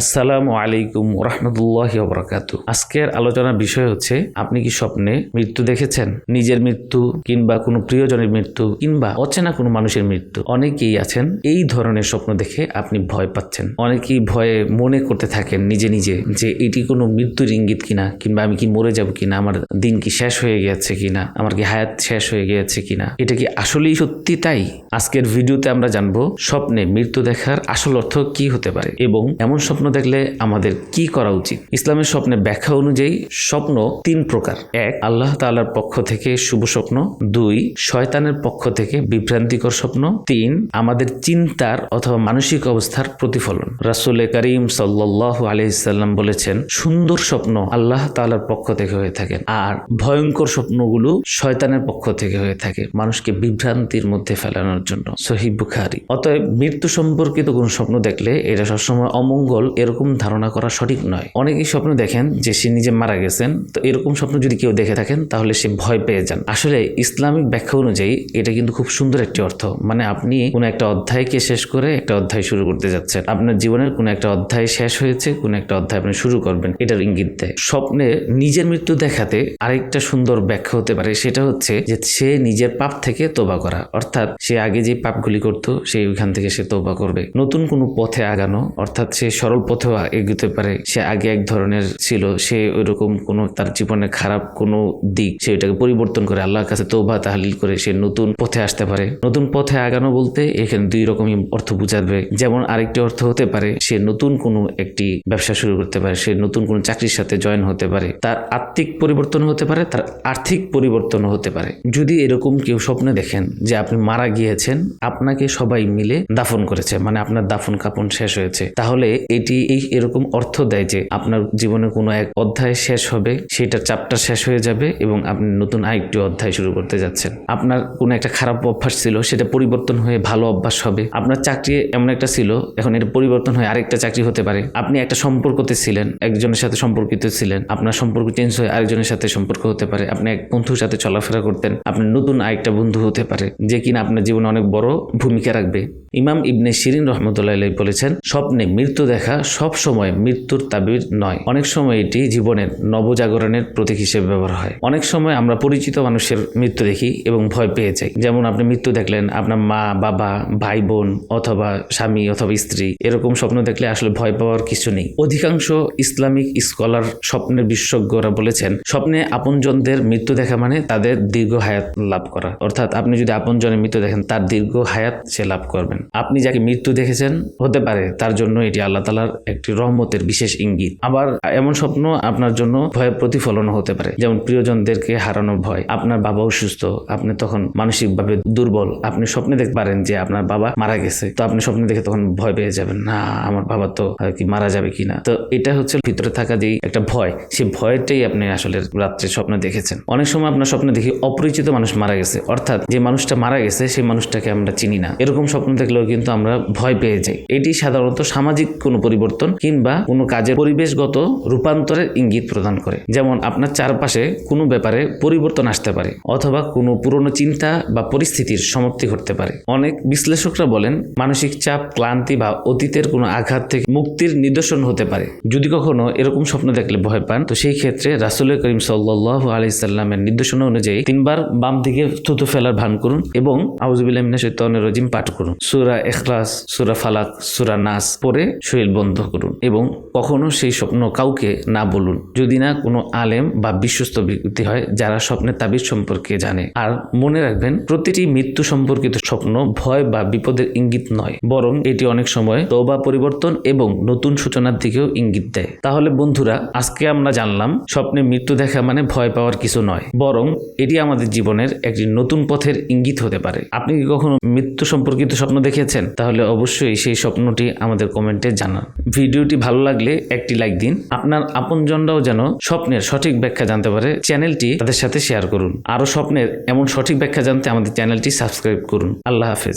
আসসালামু আলাইকুম রহমতুল্লাহ বরাকাতু আজকের আলোচনার বিষয় হচ্ছে, আপনি কি স্বপ্নে মৃত্যু দেখেছেন? নিজের মৃত্যু কিংবা কোনো প্রিয়জনের মৃত্যু কিংবা অচেনা কোনো মানুষের মৃত্যু। অনেকেই আছেন, এই ধরনের স্বপ্ন দেখে আপনি ভয় পাচ্ছেন। অনেকেই ভয়ে মনে করতে থাকেন নিজে নিজে যে, এটি কোনো মৃত্যুর ইঙ্গিত কিনা কিংবা আমি কি মরে যাব কিনা, আমার দিন কি শেষ হয়ে গেছে কিনা, আমার কি হায়াত শেষ হয়ে গেছে কিনা। এটা কি আসলেই সত্যি তাই? আজকের ভিডিওতে আমরা জানব, স্বপ্নে মৃত্যু দেখার আসল অর্থ কি হতে পারে এবং এমন স্বপ্ন দেখলে আমাদের কি করা উচিত? ইসলামের স্বপ্নে ব্যাখ্যা অনুযায়ী স্বপ্ন তিন প্রকার। এক, আল্লাহ তাআলার পক্ষ থেকে শুভ স্বপ্ন। দুই, শয়তানের পক্ষ থেকে বিভ্রান্তিকর স্বপ্ন। তিন, আমাদের চিন্তার অথবা মানসিক অবস্থার প্রতিফলন। রাসুল করিম সাল্লাহ আলহিসাল্লাম বলেছেন, সুন্দর স্বপ্ন আল্লাহ তাআলার পক্ষ থেকে হয়ে থাকে। আর ভয়ঙ্কর স্বপ্নগুলো শয়তানের পক্ষ থেকে হয়ে থাকে, মানুষকে বিভ্রান্তির মধ্যে ফেলানোর জন্য। সহি বুখারি। অতএব মৃত্যু সম্পর্কিত কোনো স্বপ্ন দেখলে এটা সবসময় অমঙ্গল এরকম ধারণা করা সঠিক নয়। অনেকেই স্বপ্ন দেখেন যে সে নিজে মারা গেছেন। তো এরকম স্বপ্ন যদি কেউ দেখে থাকেন, তাহলে সে ভয় পেয়ে যান। আসলে ইসলামিক ব্যাখ্যা অনুযায়ী এটা কিন্তু খুব সুন্দর একটি অর্থ। মানে আপনি কোনো একটা অধ্যায়কে শেষ করে একটা অধ্যায় শুরু করতে যাচ্ছেন। আপনার জীবনের কোনো একটা অধ্যায় শেষ হয়েছে, কোনো একটা অধ্যায় আপনি শুরু করবেন। এটার ইঙ্গিত দেয়। স্বপ্নে নিজের মৃত্যু দেখাতে আরেকটা সুন্দর ব্যাখ্যা হতে পারে। সেটা হচ্ছে যে সে নিজের পাপ থেকে তোবা করা। অর্থাৎ সে আগে যে পাপগুলি করত সেই ওইখান থেকে সে তোবা করবে। নতুন কোনো পথে আগানো, অর্থাৎ সে সরল পথেও এগোতে পারে। সে আগে এক ধরনের ছিল, সে ওইরকম কোনো তার জীবনে খারাপ কোনো দিক সে ওইটাকে পরিবর্তন করে, আল্লাহর কাছে তোবা তাহলিল করে সে নতুন পথে আসতে পারে। নতুন পথে আগানো বলতে এখানে দুই রকমই অর্থ বুঝাবে। যেমন আরেকটি অর্থ হতে পারে, সে নতুন কোনো একটি ব্যবসা শুরু করতে পারে, সে নতুন কোনো চাকরির সাথে জয়েন হতে পারে। তার আত্মিক পরিবর্তন হতে পারে, তার আর্থিক পরিবর্তন হতে পারে। যদি এরকম কেউ স্বপ্নে দেখেন যে আপনি মারা গিয়েছেন, আপনাকে সবাই মিলে দাফন করেছে মানে আপনার দাফন কাপন শেষ হয়েছে, তাহলে এটি এই এরকম অর্থ দেয় যে আপনার জীবনে কোনো এক অধ্যায় শেষ হবে সেটার চাপটা শেষ হয়ে যাবে এবং আপনি নতুন আরেকটি অধ্যায় শুরু করতে যাচ্ছেন। আপনার কোনো একটা খারাপ অভ্যাস ছিল, সেটা পরিবর্তন হয়ে ভালো অভ্যাস হবে। আপনার চাকরি এমন একটা ছিল, এখন এটা পরিবর্তন হয়ে আরেকটা চাকরি হতে পারে। আপনি একটা সম্পর্কতে ছিলেন, একজনের সাথে সম্পর্কিত ছিলেন, আপনার সম্পর্ক চেঞ্জ হয়ে আরেকজনের সাথে সম্পর্ক হতে পারে। আপনি এক বন্ধুর সাথে চলাফেরা করতেন আপনি নতুন আরেকটা বন্ধু হতে পারে, যে কিনা আপনার জীবনে অনেক বড় ভূমিকা রাখবে। ইমাম ইবনে শিরিন রহমতুল্লাহ বলেছেন, স্বপ্নে মৃত্যু দেখা সব সময় মৃত্যুর তাবির নয়। অনেক সময় এটি জীবনের নবজাগরণের প্রতীক হিসেবে ব্যবহার হয়। অনেক সময় আমরা পরিচিত মানুষের মৃত্যু দেখি এবং ভয় পেয়ে যাই। যেমন আপনি মৃত্যু দেখলেন, আপনার মা, বাবা ভাই বোন অথবা স্বামী অথবা স্ত্রী, এরকম স্বপ্ন দেখলে আসলে ভয় পাওয়ার কিছু নেই। অধিকাংশ ইসলামিক স্কলার স্বপ্নের বিশেষজ্ঞরা বলেছেন, স্বপ্নে আপনজনদের মৃত্যু দেখা মানে তাদের দীর্ঘ হায়াত লাভ করা। অর্থাৎ আপনি যদি আপনজনের মৃত্যু দেখেন, তার দীর্ঘ হায়াত সে লাভ করবেন আপনি যাকে মৃত্যু দেখেছেন, হতে পারে তার জন্য এটি আল্লাহ তালার একটি রহমতের বিশেষ ইঙ্গিত। আবার এমন স্বপ্ন আপনার জন্য ভয়ের প্রতিফলন হতে পারে। যেমন প্রিয়জনদেরকে হারানোর ভয়, আপনার বাবা অসুস্থ, আপনি তখন মানসিকভাবে দুর্বল, আপনি স্বপ্নে দেখতে পারেন যে আপনার বাবা মারা গেছে, তো আপনি স্বপ্নে দেখে তখন ভয় পেয়ে যাবেন, না, আমার বাবা তো কি মারা যাবে কিনা তো এটা হচ্ছে ভিতরে থাকা যেই একটা ভয় সেই ভয়টাই আপনি আসলে রাত্রে স্বপ্নে দেখেছেন। অনেক সময় আপনার স্বপ্নে দেখি অপরিচিত মানুষ মারা গেছে, অর্থাৎ যে মানুষটা মারা গেছে, সেই মানুষটাকে আমরা চিনি না। এরকম স্বপ্ন দেখলেও কিন্তু আমরা ভয় পেয়ে যাই। এটি সাধারণত সামাজিক কোনো পরিবর্তন কিংবা কোনো কাজের পরিবেশগত রূপান্তরের ইঙ্গিত প্রদান করে। যেমন আপনার চারপাশে কোনো ব্যাপারে পরিবর্তন আসতে পারে অথবা কোনো পুরনো চিন্তা বা পরিস্থিতির সমাপ্তি ঘটতে পারে। অনেক বিশ্লেষকরা বলেন, মানসিক চাপ, ক্লান্তি বা অতীতের কোনো আঘাত থেকে মুক্তির নিদর্শন হতে পারে। যদি কখনো এরকম স্বপ্ন দেখলে ভয় পান, তো সেই ক্ষেত্রে রাসুল করিম সাল্লাহ আলাইসাল্লামের নির্দেশনা অনুযায়ী তিনবার বাম দিকে থুতু ফেলার ভান করুন এবং আউজবিল্লামিনা শৈতানের রজিম পাঠ করুন। সুরা এখলাস সুরা ফালাক, সুরা নাস পরে শরীর বন্ধ করুন এবং কখনো সেই স্বপ্ন কাউকে না বলুন। যদি না কোনো আলেম বা বিশ্বস্ত ব্যক্তি হয় যারা স্বপ্নের তাবিজ সম্পর্কে জানে। আর মনে রাখবেন, প্রতিটি মৃত্যু সম্পর্কিত স্বপ্ন ভয় বা বিপদের ইঙ্গিত নয়, বরং এটি অনেক সময় তবা পরিবর্তন এবং নতুন সূচনার দিকেও ইঙ্গিত দেয়। তাহলে বন্ধুরা, আজকে আমরা জানলাম, স্বপ্নে মৃত্যু দেখা মানে ভয় পাওয়ার কিছু নয়, বরং এটি আমাদের জীবনের একটি নতুন পথের ইঙ্গিত হতে পারে। আপনি কি কখনো মৃত্যু সম্পর্কিত স্বপ্ন দেখেছেন তাহলে অবশ্যই সেই স্বপ্নটি আমাদের কমেন্টে জানান। ভিডিওটি ভালো লাগলে একটি লাইক দিন। আপনার আপনজনরাও যেন স্বপ্নের সঠিক ব্যাখ্যা জানতে পারে, চ্যানেলটি তাদের সাথে শেয়ার করুন। আরও স্বপ্নের এমন সঠিক ব্যাখ্যা জানতে আমাদের চ্যানেলটি সাবস্ক্রাইব করুন। আল্লাহ হাফেজ।